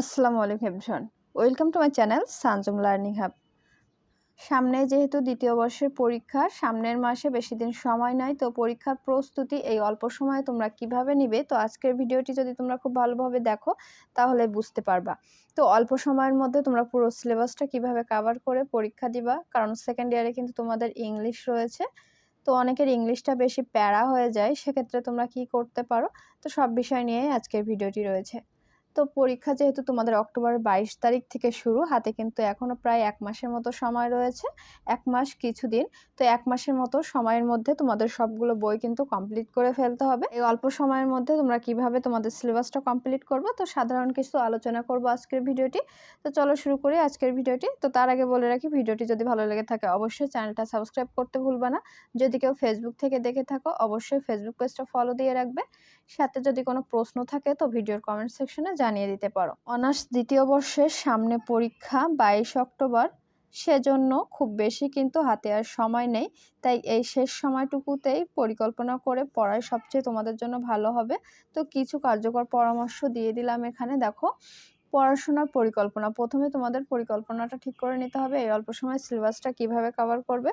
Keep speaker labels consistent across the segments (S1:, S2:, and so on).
S1: আসসালামু আলাইকুম everyone. Welcome to my channel Sanjum learning hub. সামনে যেহেতু দ্বিতীয় বর্ষের পরীক্ষা, সামনের মাসে বেশি দিন সময় নাই, তো পরীক্ষার প্রস্তুতি এই অল্প সময়ে তোমরা কীভাবে নিবে, তো আজকের ভিডিওটি যদি তোমরা খুব ভালোভাবে দেখো, তাহলে বুঝতে পারবা। তো অল্প সময়ের মধ্যে তোমরা পুরো সিলেবাসটা কীভাবে কাভার করে পরীক্ষা দিবা, কারণ সেকেন্ড ইয়ারে কিন্তু তোমাদের ইংলিশ রয়েছে, তো অনেকের ইংলিশটা বেশি প্যারা হয়ে যায়, সেক্ষেত্রে তোমরা কি করতে পারো, তো সব বিষয় নিয়ে আজকের ভিডিওটি রয়েছে। তো পরীক্ষা যেহেতু তোমাদের অক্টোবরের বাইশ তারিখ থেকে শুরু, হাতে কিন্তু এখনও প্রায় এক মাসের মতো সময় রয়েছে, এক মাস কিছুদিন। তো এক মাসের মতো সময়ের মধ্যে তোমাদের সবগুলো বই কিন্তু কমপ্লিট করে ফেলতে হবে। এই অল্প সময়ের মধ্যে তোমরা কীভাবে তোমাদের সিলেবাসটা কমপ্লিট করব, তো সাধারণ কিছু আলোচনা করব আজকের ভিডিওটি। তো চলো শুরু করি আজকের ভিডিওটি। তো তার আগে বলে রাখি, ভিডিওটি যদি ভালো লেগে থাকে অবশ্যই চ্যানেলটা সাবস্ক্রাইব করতে ভুলবে না। যদি কেউ ফেসবুক থেকে দেখে থাকো, অবশ্যই ফেসবুক পেজটা ফলো দিয়ে রাখবে। সাথে যদি কোনো প্রশ্ন থাকে তো ভিডিওর কমেন্ট সেকশনে জানিয়ে দিতে পারো। অনার্স দ্বিতীয় বর্ষের সামনে পরীক্ষা বাইশ অক্টোবর। সেজন্য খুব বেশি কিন্তু হাতে আর সময় নেই। তাই এই শেষ সময়টুকুতেই পরিকল্পনা করে পড়ায় সবচেয়ে তোমাদের জন্য ভালো হবে। তো কিছু কার্যকর পরামর্শ দিয়ে দিলাম এখানে। দেখো পড়াশোনার পরিকল্পনা। প্রথমে তোমাদের পরিকল্পনাটা ঠিক করে নিতে হবে, এই অল্প সময় সিলেবাসটা কীভাবে কভার করবে।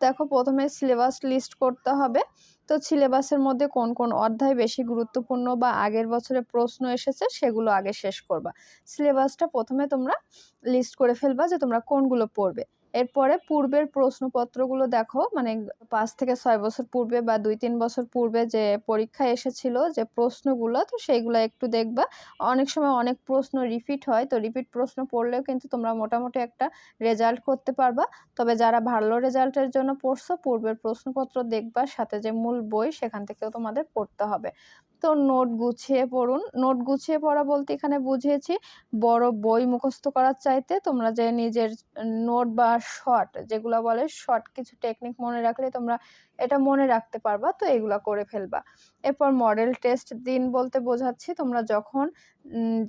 S1: দেখো, প্রথমে সিলেবাস লিস্ট করতে হবে। তো সিলেবাসের মধ্যে কোন কোন অধ্যায় বেশি গুরুত্বপূর্ণ বা আগের বছরে প্রশ্ন এসেছে সেগুলো আগে শেষ করবা। সিলেবাসটা প্রথমে তোমরা লিস্ট করে ফেলবা যে তোমরা কোনগুলো পড়বে। এরপরে পূর্বের প্রশ্নপত্রগুলো দেখো মানে পাঁচ থেকে ছয় বছর পূর্বে বা দুই তিন বছর পূর্বে যে পরীক্ষা এসেছিল যে প্রশ্নগুলো, তো সেইগুলো একটু দেখবা। অনেক সময় অনেক প্রশ্ন রিপিট হয়, তো রিপিট প্রশ্ন পড়লেও কিন্তু তোমরা মোটামুটি একটা রেজাল্ট করতে পারবা। তবে যারা ভালো রেজাল্টের জন্য পড়ছো, পূর্বের প্রশ্নপত্র দেখবা, সাথে যে মূল বই সেখান থেকেও তোমাদের পড়তে হবে। তো নোট গুছিয়ে পড়ুন। নোট গুছিয়ে পড়া বলতে এখানে বুঝিয়েছি, বড় বই মুখস্থ করার চাইতে তোমরা যে নিজের নোট বা শর্ট, যেগুলো বলে শর্ট কিছু টেকনিক মনে রাখলে তোমরা এটা মনে রাখতে পারবা, তো এগুলা করে ফেলবা। এরপর মডেল টেস্ট দিন বলতে বোঝাচ্ছি, তোমরা যখন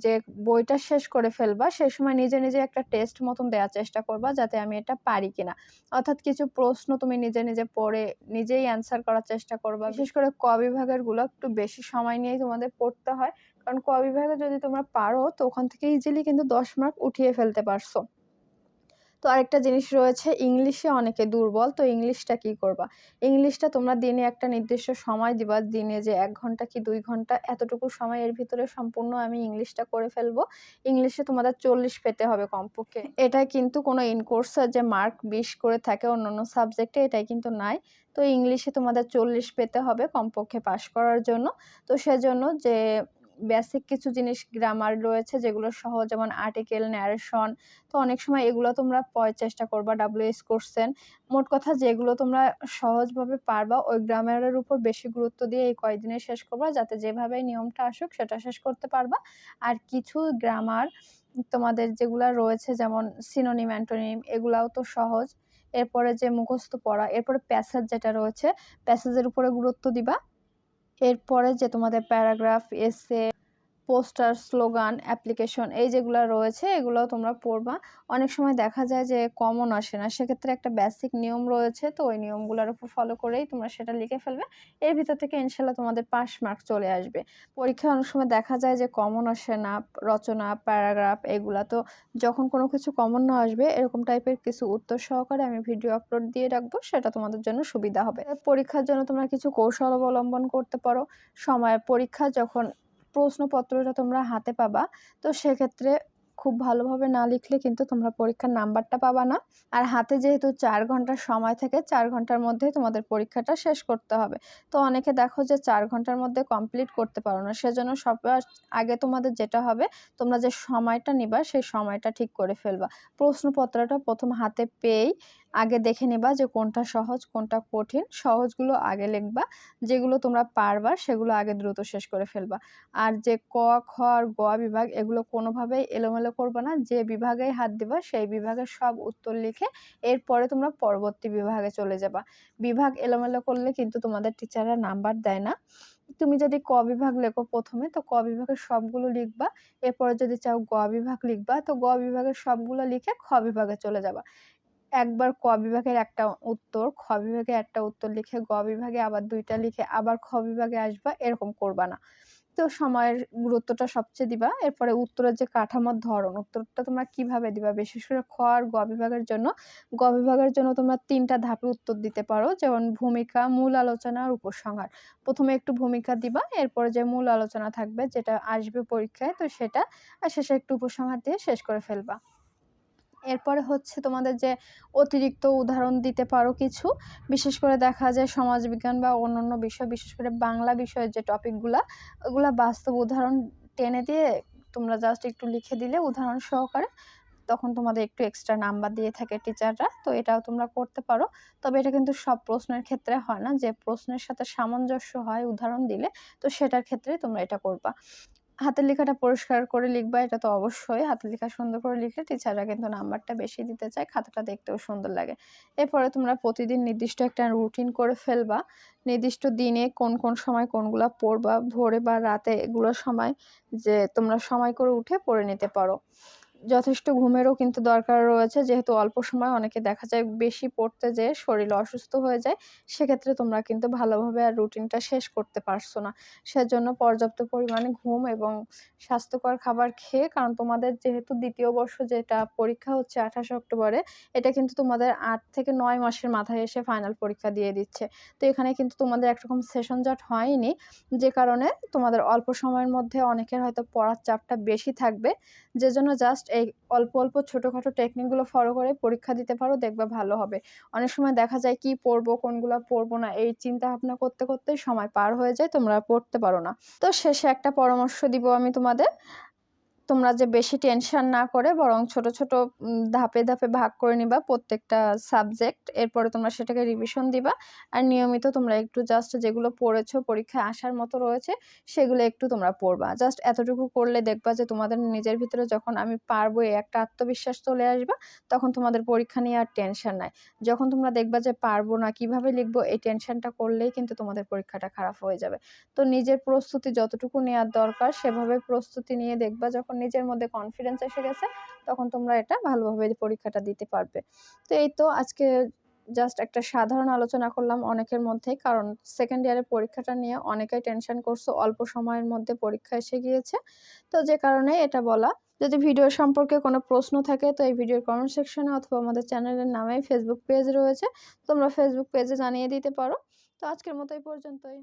S1: যে বইটা শেষ করে ফেলবা সেই সময় নিজে নিজে একটা টেস্ট মতন দেওয়ার চেষ্টা করবা যাতে আমি এটা পারি কিনা। অর্থাৎ কিছু প্রশ্ন তুমি নিজে নিজে পড়ে নিজেই অ্যান্সার করার চেষ্টা করবা। বিশেষ করে ক বিভাগেরগুলো একটু বেশি সময় নিয়েই তোমাদের পড়তে হয়, কারণ ক বিভাগে যদি তোমরা পারো, তো ওখান থেকে ইজিলি কিন্তু দশ মার্ক উঠিয়ে ফেলতে পারছ। তো আরেকটা জিনিস রয়েছে, ইংলিশে অনেকে দুর্বল, তো ইংলিশটা কি করবা? ইংলিশটা তোমরা দিনে একটা নির্দিষ্ট সময় দিবা, দিনে যে এক ঘণ্টা কি দুই ঘণ্টা, এতটুকু সময় এর ভিতরে সম্পূর্ণ আমি ইংলিশটা করে ফেলব। ইংলিশে তোমাদের চল্লিশ পেতে হবে কমপক্ষে। এটা কিন্তু কোনো ইনকোর্সের যে মার্ক বিশ করে থাকে অন্য অন্য সাবজেক্টে, এটাই কিন্তু নাই। তো ইংলিশে তোমাদের চল্লিশ পেতে হবে কমপক্ষে পাশ করার জন্য। তো সেজন্য যে বেসিক কিছু জিনিস গ্রামার রয়েছে যেগুলো সহজ যেমন আর্টিকেল ন্যারেশন তো অনেক সময় এগুলো তোমরা পড়ার চেষ্টা করবা ডাব্লিউএস কোর্সেন মোট কথা যেগুলো তোমরা সহজভাবে পারবা, ওই গ্রামারের উপর বেশি গুরুত্ব দিয়ে এই কয়েকদিনে শেষ করবা, যাতে যেভাবে নিয়মটা আসুক সেটা শেষ করতে পারবা। আর কিছু গ্রামার তোমাদের যেগুলো রয়েছে, যেমন সিনোনিম অ্যান্টোনিম এগুলাও তো সহজ। এরপরে যে মুখস্থ পড়া, এরপরে প্যাসেজ যেটা রয়েছে প্যাসেজের উপরে গুরুত্ব দিবা। এরপরে যে তোমাদের প্যারাগ্রাফ এসে পোস্টার, স্লোগান, অ্যাপ্লিকেশন এই যেগুলো রয়েছে এগুলো তোমরা পড়বা। অনেক সময় দেখা যায় যে কমন আসে না। সেক্ষেত্রে একটা বেসিক নিয়ম রয়েছে তো ওই নিয়মগুলোর উপর ফলো করেই তোমরা সেটা লিখে ফেলবে। এর ভিতর থেকে ইনশাল্লাহ তোমাদের পাস মার্ক চলে আসবে। পরীক্ষায় অনেক সময় দেখা যায় যে কমন আসে না, রচনা প্যারাগ্রাফ এগুলা। তো যখন কোনো কিছু কমন না আসবে, এরকম টাইপের কিছু উত্তর সহকারে আমি ভিডিও আপলোড দিয়ে রাখব। সেটা তোমাদের জন্য সুবিধা হবে। পরীক্ষার জন্য তোমরা কিছু কৌশল অবলম্বন করতে পারো। সময়, পরীক্ষা যখন প্রশ্নপত্রটা তোমরা হাতে পাবা। তো সেক্ষেত্রে খুব ভালোভাবে না লিখলে কিন্তু তোমরা পরীক্ষার নাম্বারটা পাবা না। আর হাতে যেহেতু চার ঘণ্টার সময় থাকে, চার ঘণ্টার মধ্যেই তোমাদের পরীক্ষাটা শেষ করতে হবে। তো অনেকে দেখো যে চার ঘণ্টার মধ্যে কমপ্লিট করতে পারো না। সেজন্য সবার আগে তোমাদের যেটা হবে, তোমরা যে সময়টা নিবা, সেই সময়টা ঠিক করে ফেলবা। প্রশ্নপত্রটা প্রথম হাতে পেয়েই আগে দেখে নেবা যে কোনটা সহজ, কোনটা কঠিন। সহজগুলো আগে লিখবা। যেগুলো তোমরা পারবা, সেগুলো আগে দ্রুত শেষ করে ফেলবা। আর যে ক, খ আর গ বিভাগ, এগুলো কোনোভাবেই এলোমেলো করবা না। যে বিভাগেই হাত দিবা, সেই বিভাগের সব উত্তর লিখে এরপরে তোমরা পরবর্তী বিভাগে চলে যাবা। বিভাগ এলোমেলো করলে কিন্তু তোমাদের টিচাররা নাম্বার দেয় না। তুমি যদি ক বিভাগ লেখো প্রথমে, তো ক বিভাগের সবগুলো লিখবা। এরপরে যদি চাও গ বিভাগ লিখবা, তো গ বিভাগের সবগুলো লিখে খ বিভাগে চলে যাবা। একবার ক বিভাগের একটা উত্তর, খ বিভাগে একটা উত্তর লিখে গ বিভাগে আবার দুইটা লিখে আবার খ বিভাগে আসবা, এরকম করবা না। তো সময়ের গুরুত্বটা সবচেয়ে দিবা। এরপরে উত্তরের যে কাঠামোর ধরন, উত্তরটা তোমরা কীভাবে দিবা? বিশেষ করে খ আর গ বিভাগের জন্য, গ বিভাগের জন্য তোমরা তিনটা ধাপে উত্তর দিতে পারো। যেমন ভূমিকা, মূল আলোচনা আর উপসংহার। প্রথমে একটু ভূমিকা দিবা, এরপরে যে মূল আলোচনা থাকবে, যেটা আসবে পরীক্ষায়, তো সেটা আর শেষে একটু উপসংহার দিয়ে শেষ করে ফেলবা। এরপরে হচ্ছে তোমাদের যে অতিরিক্ত উদাহরণ দিতে পারো কিছু, বিশেষ করে দেখা যায় সমাজবিজ্ঞান বা অন্যান্য বিষয়, বিশেষ করে বাংলা বিষয়ের যে টপিকগুলা, ওগুলা বাস্তব উদাহরণ টেনে দিয়ে তোমরা জাস্ট একটু লিখে দিলে উদাহরণ সহকারে, তখন তোমাদের একটু এক্সট্রা নাম্বার দিয়ে থাকে টিচাররা তো এটাও তোমরা করতে পারো। তবে এটা কিন্তু সব প্রশ্নের ক্ষেত্রে হয় না, যে প্রশ্নের সাথে সামঞ্জস্য হয় উদাহরণ দিলে, তো সেটার ক্ষেত্রে তোমরা এটা করবা। হাতের লেখাটা পরিষ্কার করে লিখবা, এটা তো অবশ্যই। হাতের লেখা সুন্দর করে লিখলে টিচাররা কিন্তু নাম্বারটা বেশি দিতে চায়, খাতাটা দেখতেও সুন্দর লাগে। এরপরে তোমরা প্রতিদিন নির্দিষ্ট একটা রুটিন করে ফেলবা। নির্দিষ্ট দিনে কোন কোন সময় কোনগুলা পড়বা, ভোরে বা রাতে এগুলো সময় যে তোমরা সময় করে উঠে পড়ে নিতে পারো। যথেষ্ট ঘুমেরও কিন্তু দরকার রয়েছে। যেহেতু অল্প সময় অনেকে দেখা যায় বেশি পড়তে যেয়ে শরীর অসুস্থ হয়ে যায়, সেক্ষেত্রে তোমরা কিন্তু ভালোভাবে আর রুটিনটা শেষ করতে পারছ না। সেজন্য পর্যাপ্ত পরিমাণে ঘুম এবং স্বাস্থ্যকর খাবার খেয়ে, কারণ তোমাদের যেহেতু দ্বিতীয় বর্ষ যেটা পরীক্ষা হচ্ছে আঠাশে অক্টোবরে, এটা কিন্তু তোমাদের আট থেকে নয় মাসের মাথায় এসে ফাইনাল পরীক্ষা দিয়ে দিচ্ছে। তো এখানে কিন্তু তোমাদের একরকম সেশন জট হয়নি, যে কারণে তোমাদের অল্প সময়ের মধ্যে অনেকের হয়তো পড়ার চাপটা বেশি থাকবে। যে জন্য জাস্ট এই অল্প অল্প ছোটোখাটো টেকনিকগুলো ফলো করে পরীক্ষা দিতে পারো, দেখবে ভালো হবে। অনেক সময় দেখা যায় কি পড়ব, কোনগুলো পড়ব না, এই চিন্তা ভাবনা করতে করতে সময় পার হয়ে যায়, তোমরা পড়তে পারো না। তো শেষে একটা পরামর্শ দিব আমি তোমাদের। তোমরা যে বেশি টেনশন না করে বরং ছোট ছোট ধাপে ধাপে ভাগ করে নিবা প্রত্যেকটা সাবজেক্ট এরপরে তোমরা সেটাকে রিভিশন দিবা। আর নিয়মিত তোমরা একটু জাস্ট যেগুলো পড়েছো, পরীক্ষায় আসার মতো রয়েছে, সেগুলো একটু তোমরা পড়বা। জাস্ট এতটুকু করলে দেখবা যে তোমাদের নিজের ভিতরে যখন আমি পারব এই একটা আত্মবিশ্বাস চলে আসবা, তখন তোমাদের পরীক্ষা নিয়ে আর টেনশন নাই। যখন তোমরা দেখবা যে পারব না, কীভাবে লিখব, এই টেনশনটা করলেই কিন্তু তোমাদের পরীক্ষাটা খারাপ হয়ে যাবে। তো নিজের প্রস্তুতি যতটুকু নেওয়ার দরকার, সেভাবে প্রস্তুতি নিয়ে দেখবা যখন নিজের মধ্যে কনফিডেন্স এসে গেছে, তখন তোমরা এটা ভালোভাবে পরীক্ষাটা দিতে পারবে। তো এই তো আজকে জাস্ট একটা সাধারণ আলোচনা করলাম অনেকের মধ্যে কারণ সেকেন্ড ইয়ারের পরীক্ষাটা নিয়ে অনেকেই টেনশন করছ, অল্প সময়ের মধ্যে পরীক্ষা এসে গিয়েছে। তো যে কারণে এটা বলা। যদি ভিডিও সম্পর্কে কোনো প্রশ্ন থাকে, তো এই ভিডিওর কমেন্ট সেকশনে অথবা আমাদের চ্যানেলের নামে ফেসবুক পেজ রয়েছে, তোমরা ফেসবুক পেজে জানিয়ে দিতে পারো। তো আজকের মতো এই পর্যন্তই।